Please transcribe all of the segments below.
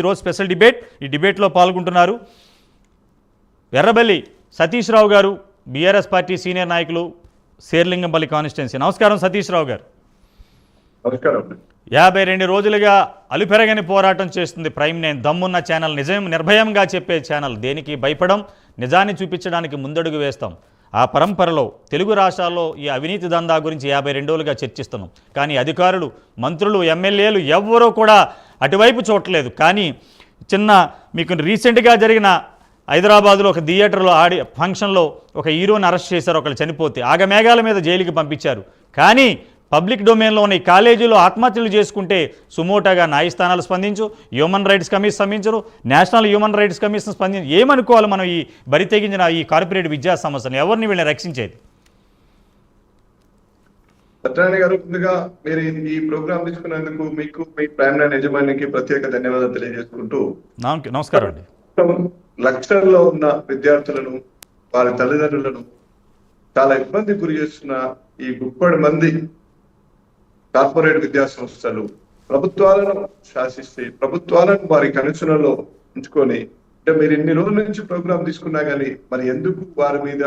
ఈరోజు special debate. ఈ డిబేట్లో పాల్గొంటున్నారు ఎర్రబెల్లి సతీష్ రావు గారు బీఆర్ఎస్ పార్టీ సీనియర్ నాయకులు శేర్లింగంపల్లి కాన్స్టిట్యున్సీ. నమస్కారం సతీష్ రావు గారు యాభై రెండు రోజులుగా అలుపెరగని పోరాటం చేస్తుంది ప్రైమ్ నైన్. దమ్మున్న ఛానల్ నిజం నిర్భయంగా చెప్పే ఛానల్. దేనికి భయపడం? నిజాన్ని చూపించడానికి ముందడుగు వేస్తాం. ఆ పరంపరలో తెలుగు రాష్ట్రాల్లో ఈ అవినీతి దందా గురించి యాభై రెండోలుగా చర్చిస్తున్నాం. కానీ అధికారులు మంత్రులు ఎమ్మెల్యేలు ఎవ్వరూ కూడా అటువైపు చూడలేదు కానీ చిన్న మీకు రీసెంట్గా జరిగిన హైదరాబాద్లో ఒక థియేటర్లో ఆడి ఫంక్షన్లో ఒక హీరోని అరెస్ట్ చేశారు. ఒకళ్ళు చనిపోతే ఆగమేఘాల మీద జైలుకి పంపించారు. కానీ పబ్లిక్ డొమైన్లో ఉన్న ఈ కాలేజీలో ఆత్మహత్యలు చేసుకుంటే సుమోటాగా న్యాయస్థానాలు స్పందించు హ్యూమన్ రైట్స్ కమిషన్ స్పందించరు నేషనల్ హ్యూమన్ రైట్స్ కమిషన్ స్పందించు. ఏమనుకోవాలి మనం ఈ బరి తెగించిన ఈ కార్పొరేట్ విద్యా సంస్థను? ఎవరిని వీళ్ళని రక్షించేది? సత్యనారాయణ గారు ముందుగా మీరు ఈ ప్రోగ్రామ్ తీసుకున్నందుకు మీకు మీ ప్రైమ్ లైన్ యజమానికి ప్రత్యేక ధన్యవాదాలు తెలియజేసుకుంటూ నమస్క- నమస్కారం అండి. లక్షల్లో ఉన్న విద్యార్థులను వారి తల్లిదండ్రులను చాలా ఇబ్బంది గురి చేస్తున్న ఈ గుప్పడి మంది కార్పొరేట్ విద్యా సంస్థలు ప్రభుత్వాలను శాసిస్తే ప్రభుత్వాలను వారి కనెక్షన్లలో ఉంచుకొని అంటే మీరు ఇన్ని రోజుల నుంచి ప్రోగ్రామ్ తీసుకున్నా కానీ మరి ఎందుకు వారి మీద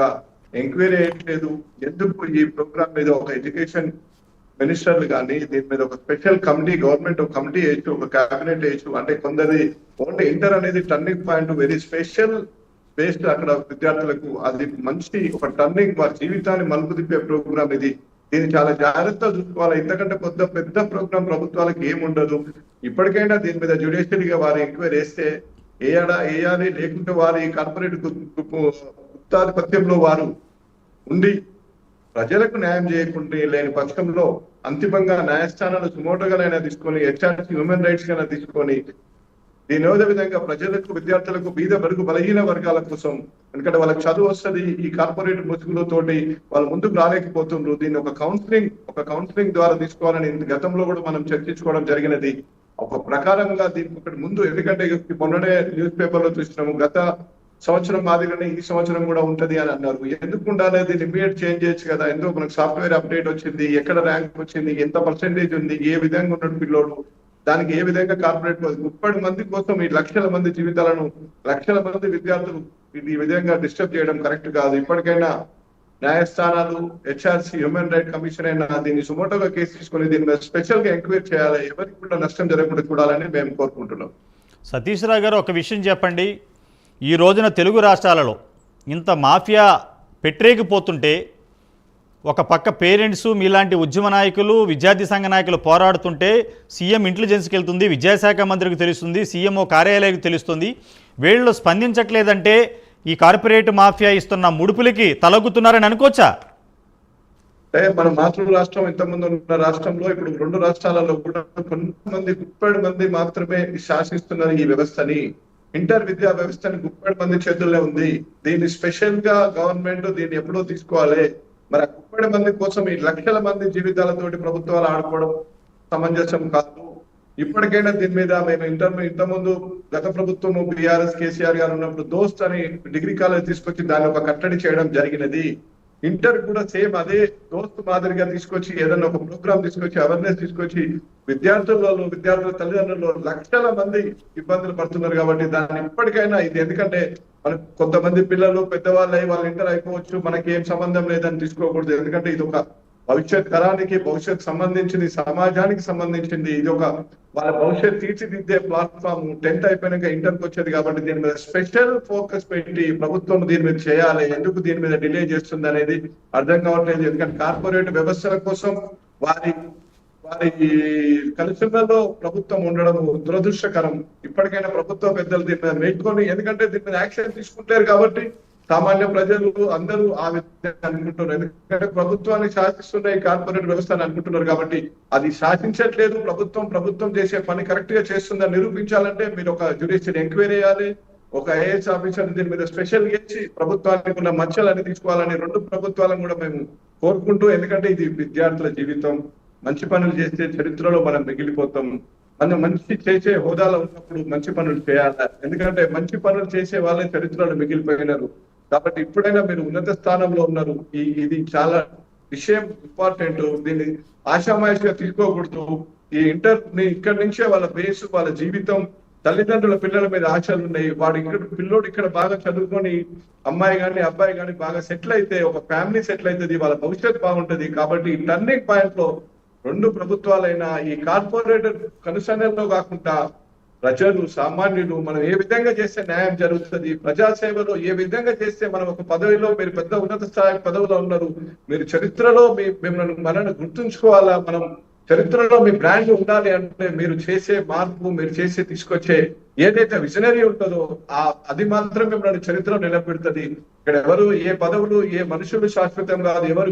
ఎంక్వైరీ అయ్యట్లేదు? ఎందుకు ఈ ప్రోగ్రామ్ మీద ఒక ఎడ్యుకేషన్ మినిస్టర్లు కానీ దీని మీద ఒక స్పెషల్ కమిటీ గవర్నమెంట్ ఒక కమిటీ వేయచ్చు ఒక కేబినెట్ వేయచ్చు అంటే కొందరి ఓన్లీ ఇంటర్ అనేది turning point very special based అక్కడ విద్యార్థులకు అది మంచి ఒక టర్నింగ్ వారి జీవితాన్ని మలుపు తిప్పే ప్రోగ్రామ్ ఇది. దీన్ని చాలా జాగ్రత్తగా చూసుకోవాలి. ఇంతకంటే కొత్త పెద్ద ప్రోగ్రామ్ ప్రభుత్వాలకు ఏముండదు ఇప్పటికైనా దీని మీద జ్యుడిషియరీగా వారు ఎంక్వైరీ వేస్తే ఏడా ఏయాలి లేకుంటే వారి కార్పొరేట్ గుప్తాధిపత్యంలో వారు ఉండి ప్రజలకు న్యాయం చేయకుండా లేని పక్షంలో అంతిమంగా న్యాయస్థానాలు సుమోటోగానైనా తీసుకొని హెచ్ఆర్సీ హ్యూమన్ రైట్స్ గానే తీసుకొని నేను ఏదో విధంగా ప్రజలకు విద్యార్థులకు బీద బరుగు బలహీన వర్గాల కోసం ఎందుకంటే వాళ్ళకి చదువు వస్తుంది ఈ కార్పొరేట్ ముసుగులతోటి వాళ్ళు ముందుకు రాలేకపోతుండ్రు. దీన్ని ఒక కౌన్సిలింగ్ ఒక కౌన్సిలింగ్ ద్వారా తీసుకోవాలని గతంలో కూడా మనం చర్చించుకోవడం జరిగినది. ఒక ప్రకారంగా దీనికి ఒకటి ముందు ఎందుకంటే మొన్ననే న్యూస్ పేపర్లో చూసినాము గత సంవత్సరం మాదిరిగానే ఈ సంవత్సరం కూడా ఉంటది అని అన్నారు. ఎందుకు ఉండాలి? దీన్ని ఇమీడియట్ చేంజ్ చేయొచ్చు కదా. ఎందుకు మనకు సాఫ్ట్వేర్ అప్డేట్ వచ్చింది? ఎక్కడ ర్యాంక్ వచ్చింది? ఎంత పర్సెంటేజ్ ఉంది? ఏ విధంగా ఉన్నాడు పిల్లోడు దానికి ఏ విధంగా కార్పొరేట్ ముప్పై మంది కోసం ఈ లక్షల మంది జీవితాలను లక్షల మంది విద్యార్థులు ఇది ఈ విధంగా డిస్టర్బ్ చేయడం కరెక్ట్ కాదు. ఇప్పటికైనా న్యాయస్థానాలు హెచ్ఆర్సీ హ్యూమన్ రైట్ కమిషన్ అయినా దీన్ని సుమోటోగా కేసు తీసుకొని దీని మీద స్పెషల్గా ఎంక్వైరీ చేయాలి. ఎవరికి కూడా నష్టం జరగకుండా చూడాలని మేము కోరుకుంటున్నాం. సతీష్ రావు గారు ఒక విషయం చెప్పండి. ఈ రోజున తెలుగు రాష్ట్రాలలో ఇంత మాఫియా పెట్టరేగిపోతుంటే ఒక పక్క పేరెంట్స్ మీలాంటి ఉద్యమ నాయకులు విద్యార్థి సంఘ నాయకులు పోరాడుతుంటే సీఎం ఇంటెలిజెన్స్కి వెళ్తుంది విద్యాశాఖ మంత్రికి తెలుస్తుంది సీఎంఓ కార్యాలయానికి తెలుస్తుంది. వీళ్ళు స్పందించట్లేదంటే ఈ కార్పొరేట్ మాఫియా ఇస్తున్న ముడుపులకి తలగుతున్నారని అనుకోవచ్చా? అంటే మన మాతృ రాష్ట్రం ఇంతకుముందు ఉన్న రాష్ట్రంలో ఇప్పుడు రెండు రాష్ట్రాలలో కూడా కొంతమంది గుప్పెడు మంది మాత్రమే శాసిస్తున్నారు ఈ వ్యవస్థని. ఇంటర్ విద్యా వ్యవస్థని గుప్పేడు మంది చేతుల్లో ఉంది. దీన్ని స్పెషల్గా గవర్నమెంట్ దీన్ని ఎప్పుడో తీసుకోవాలి. మరి ఆ మంది కోసం ఈ లక్షల మంది జీవితాలతోటి ప్రభుత్వాలు ఆడుకోవడం సమంజసం కాదు. ఇప్పటికైనా దీని మీద మేము ఇంటర్ ఇంతకుముందు గత ప్రభుత్వం బీఆర్ఎస్ కేసీఆర్ గారు ఉన్నప్పుడు దోస్త్ అని డిగ్రీ కాలేజ్ తీసుకొచ్చి దాన్ని ఒక కట్టడి చేయడం జరిగినది. ఇంటర్ కూడా సేమ్ అదే దోస్తు మాదిరిగా తీసుకొచ్చి ఏదైనా ఒక ప్రోగ్రామ్ తీసుకొచ్చి అవేర్నెస్ తీసుకొచ్చి విద్యార్థులలో విద్యార్థుల తల్లిదండ్రులలో లక్షల మంది ఇబ్బందులు పడుతున్నారు కాబట్టి దాన్ని ఇప్పటికైనా ఇది ఎందుకంటే మన కొంతమంది పిల్లలు పెద్దవాళ్ళు అయి వాళ్ళు ఇంటర్ అయిపోవచ్చు మనకి ఏం సంబంధం లేదని తీసుకోకూడదు. ఎందుకంటే ఇది ఒక భవిష్యత్ తరానికి భవిష్యత్ సంబంధించింది సమాజానికి సంబంధించింది ఇది ఒక వాళ్ళ భవిష్యత్ తీర్చిదిద్దే ప్లాట్ఫామ్. టెన్త్ అయిపోయినాక ఇంటర్కి వచ్చేది కాబట్టి దీని మీద స్పెషల్ ఫోకస్ పెట్టి ప్రభుత్వం దీని మీద చేయాలి ఎందుకు దీని మీద డిలే చేస్తుంది అనేది అర్థం కావట్లేదు. ఎందుకంటే కార్పొరేట్ వ్యవస్థల కోసం వారి వారి కలుసులలో ప్రభుత్వం ఉండడం దురదృష్టకరం. ఇప్పటికైనా ప్రభుత్వ పెద్దలు దీని మీద మేల్కొని ఎందుకంటే దీని మీద యాక్షన్ తీసుకుంటారు కాబట్టి సామాన్య ప్రజలు అందరూ ఆ విధంగా అనుకుంటున్నారు. ఎందుకంటే ప్రభుత్వాన్ని శాసిస్తున్న ఈ కార్పొరేట్ వ్యవస్థ అని అనుకుంటున్నారు కాబట్టి అది శాసించట్లేదు. ప్రభుత్వం ప్రభుత్వం చేసే పని కరెక్ట్గా చేస్తుందని నిరూపించాలంటే మీరు ఒక జ్యుడిషియల్ ఎంక్వైరీ చేయాలి. ఒక ఐఏఎస్ ఆఫీసర్ దీని మీద స్పెషల్ ఇచ్చి ప్రభుత్వానికి ఉన్న మచ్చలన్నీ తీసుకోవాలని రెండు ప్రభుత్వాలను కూడా మేము కోరుకుంటూ ఎందుకంటే ఇది విద్యార్థుల జీవితం. మంచి పనులు చేస్తే చరిత్రలో మనం మిగిలిపోతాం. మనం మంచి చేసే హోదాలో ఉన్నప్పుడు మంచి పనులు చేయాలి? ఎందుకంటే మంచి పనులు చేసే వాళ్ళే చరిత్రలో మిగిలిపోయినారు. కాబట్టి ఇప్పుడైనా మీరు ఉన్నత స్థానంలో ఉన్నారు. ఈ ఇది చాలా విషయం ఇంపార్టెంట్. దీన్ని ఆషామాయిషిగా తీసుకోకూడదు. ఈ ఇంటర్ని ఇక్కడి నుంచే వాళ్ళ బేస్ వాళ్ళ జీవితం తల్లిదండ్రుల పిల్లల మీద ఆశలు ఉన్నాయి. వాడు ఇక్కడ పిల్లోడు ఇక్కడ బాగా చదువుకొని అమ్మాయి కానీ అబ్బాయి కానీ బాగా సెటిల్ అయితే ఒక ఫ్యామిలీ సెటిల్ అవుతుంది వాళ్ళ భవిష్యత్ బాగుంటది. కాబట్టి టర్నింగ్ పాయింట్లో రెండు ప్రభుత్వాలైన ఈ కార్పొరేటర్ కనుసన్నల్లో కాకుండా ప్రజలు సామాన్యులు మనం ఏ విధంగా చేస్తే న్యాయం జరుగుతుంది ప్రజాసేవలో ఏ విధంగా చేస్తే మనం ఒక పదవిలో మీరు పెద్ద ఉన్నత స్థాయి పదవిలో ఉన్నారు మీరు చరిత్రలో మీ మిమ్మల్ని మనల్ని గుర్తుంచుకోవాలా మనం చరిత్రలో మీ బ్రాండ్ ఉండాలి అంటే మీరు చేసే మార్పు మీరు చేసే తీసుకొచ్చే ఏదైతే విజనరీ ఉంటుందో ఆ అది మాత్రం మిమ్మల్ని చరిత్రలో నిలబెడుతుంది. ఇక్కడ ఎవరు ఏ పదవులు ఏ మనుషులు శాశ్వతం కాదు ఎవరు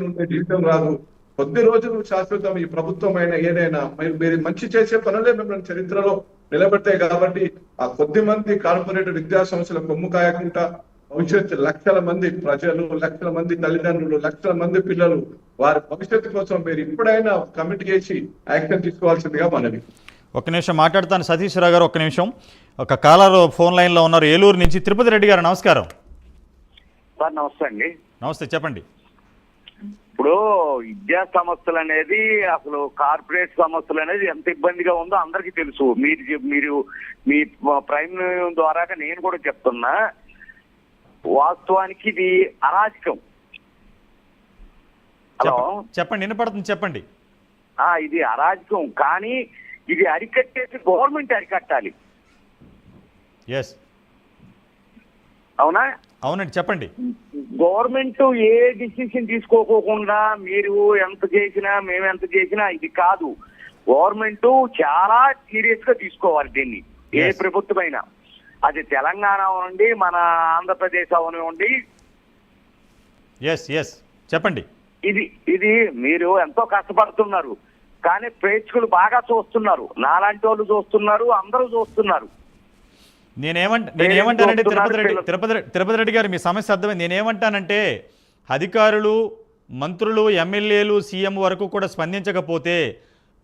ఉండే జీవితం రాదు. కొద్ది రోజులు శాశ్వతం ఈ ప్రభుత్వం అయినా ఏదైనా మీరు మీరు మంచి చేసే పనులే మిమ్మల్ని చరిత్రలో నిలబెడతాయి కాబట్టి ఆ కొద్ది మంది కార్పొరేట్ విద్యా సంస్థల కొమ్ము కాయకుండా భవిష్యత్తు లక్షల మంది ప్రజలు లక్షల మంది తల్లిదండ్రులు లక్షల మంది పిల్లలు వారి భవిష్యత్తు కోసం మీరు ఇప్పుడైనా కమిట్ చేసి యాక్షన్ తీసుకోవాల్సిందిగా మనవి. ఒక్క నిమిషం మాట్లాడతాను. సతీష్ రావు గారు ఒక్క నిమిషం. ఒక కాలర్ ఫోన్ లైన్లో ఉన్నారు. ఏలూరు నుంచి తిరుపతి రెడ్డి గారు నమస్కారం. సార్ నమస్తే అండి. నమస్తే చెప్పండి. ఇప్పుడు విద్యా సంస్థలు అనేది అసలు కార్పొరేట్ సంస్థలు అనేది ఎంత ఇబ్బందిగా ఉందో అందరికీ తెలుసు. మీరు మీరు మీ ప్రైమ్ ద్వారా నేను కూడా చెప్తున్నా వాస్తవానికి ఇది అరాచకం. హలో? చెప్ప- చెప్పండి వినపడుతుంది చెప్పండి. ఆ, ఇది అరాచకం. కానీ ఇది అరికట్టేసి గవర్నమెంట్ అరికట్టాలి. ఎస్ అవునా? అవునండి చెప్పండి. గవర్నమెంట్ ఏ డిసిషన్ తీసుకోకోకుండా మీరు ఎంత చేసినా మేము ఎంత చేసినా ఇది కాదు. గవర్నమెంట్ చాలా సీరియస్గా తీసుకోవాలి దీన్ని ఏ. ప్రభుత్వమైనా. అది తెలంగాణ అవనండి మన ఆంధ్రప్రదేశ్ అవనివ్వండి ఎస్ ఎస్ చెప్పండి. ఇది ఇది మీరు ఎంతో కష్టపడుతున్నారు. కానీ ప్రేక్షకులు బాగా చూస్తున్నారు. నాలాంటి వాళ్ళు చూస్తున్నారు అందరూ చూస్తున్నారు. నేనేమంట నేను నేనేమంటానంటే తిరుపతి రెడ్డి. తిరుపతి తిరుపతి రెడ్డి గారు మీ సమస్య అర్థమైంది నేనేమంటానంటే అధికారులు మంత్రులు ఎమ్మెల్యేలు సీఎం వరకు కూడా స్పందించకపోతే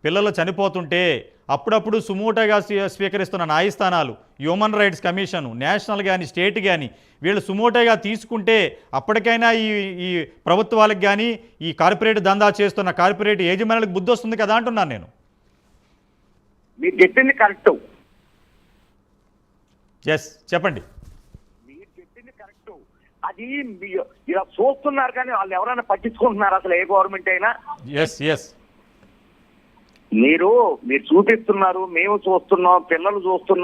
పిల్లలు చనిపోతుంటే అప్పుడప్పుడు సుమూటగా స్వీ- స్వీకరిస్తున్న న్యాయస్థానాలు హ్యూమన్ రైట్స్ కమిషన్ నేషనల్ కానీ స్టేట్ కానీ వీళ్ళు సుమోటగా తీసుకుంటే అప్పటికైనా ఈ ఈ ప్రభుత్వాలకు కానీ ఈ కార్పొరేట్ దందా చేస్తున్న కార్పొరేట్ యజమానులకు బుద్ధి వస్తుంది కదా అంటున్నాను నేను మీరు చెప్పింది కరెక్ట్ ఎస్ చెప్పండి. మీరు చెప్పింది కరెక్ట్. అది ఇలా చూస్తున్నారు కానీ వాళ్ళు ఎవరైనా పట్టించుకుంటున్నారు అసలు ఏ గవర్నమెంట్ అయినా? ఎస్ ఎస్ మీరు మీరు చూపిస్తున్నారు మేము చూస్తున్నాం పిల్లలు చూస్తున్నారు.